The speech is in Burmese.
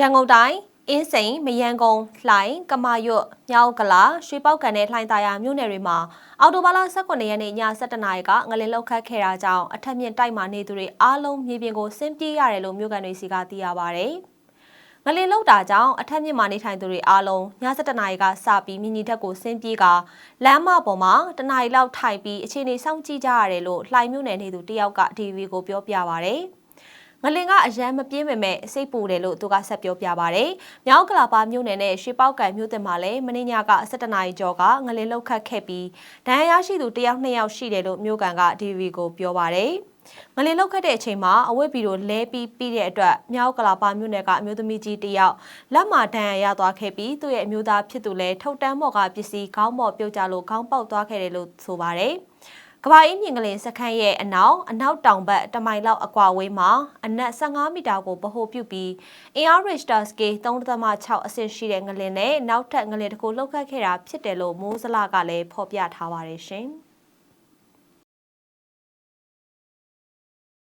ရန်ကုန်တိုင်းအင်းစိန်မယန်းကုန်းလှိုင်ကမာရွတ်မြောက်ကလာရွှေပောက်ကန်နဲ့လှိုင်သာယာမြို့နယ်တွေမှာအော်တိုဘာလ18ရက်နေ့ည7:00နာရီကငလင်လောက်ခတ်ခဲ့တာကြောင့်အထက်မြင့်တိုက်မှာနေသူတွေအားလုံးမြေပြင်ကိုဆင်းပြေးရတယ်လို့မြို့ကန်တွေစီကသိရပါဗျ။ငလင်လောက်တာကြောင့်အထက်မြင့်မှာနေထိုင်သူတွေအားလုံးည7:00နာရီကစပြီးမြင်းကြီးတက်ကိုဆင်းပြေးကလမ်းမပေါ်မှာတနာရီလောက်ထိုင်ပြီးအခြေအနေစောင့်ကြည့်ကြရတယ်လို့လှိုင်မြို့နယ်နေသူတယောက်က DV ကိုပြောပြပါဗျ။ ငလင်ကအရန်မပြင်းပေမဲ့စိတ်ပူတယ်လို့သူကဆက်ပြောပြပါဗျ။မြောက်ကလာပါမြို့နယ်နဲ့ရွှေပေါက်ကန်မြို့တင်မှာလည်းမင်းညက17နာရီကျော်ကငလင်လောက်ခတ်ခဲ့ပြီးဒဏ်ရာရရှိသူတယောက်နှစ်ယောက်ရှိတယ်လို့မြို့ကန်က DV ကိုပြောပါဗျ။ငလင်လောက်ခတ်တဲ့အချိန်မှာအဝတ်ဘီတို့လဲပြီးပြီးတဲ့အတွက်မြောက်ကလာပါမြို့နယ်ကအမျိုးသမီးကြီးတယောက်လက်မှာဒဏ်ရာရသွားခဲ့ပြီးသူ့ရဲ့အမျိုးသားဖြစ်သူလည်းထုတ်တန်းမော်ကပစ္စည်းခေါင်းမော်ပြုတ်ကြလို့ခေါင်းပေါက်သွားခဲ့တယ်လို့ဆိုပါတယ်။ ကဘာအင်းမြင်ကလေးစခန်းရဲ့အနောက်အနောက်တောင်ဘက်တမိုင်လောက်အကွာဝေးမှာအနက်15မီတာကိုဗဟိုပြုပြီးအင်အား Richter scale 3.6အဆင့်ရှိတဲ့ငလင်နဲ့နောက်ထပ်ငလင်တစ်ခုလှုပ်ခတ်ခဲ့တာဖြစ်တယ်လို့မိုးစလကလည်းဖော်ပြထားပါတယ်ရှင်။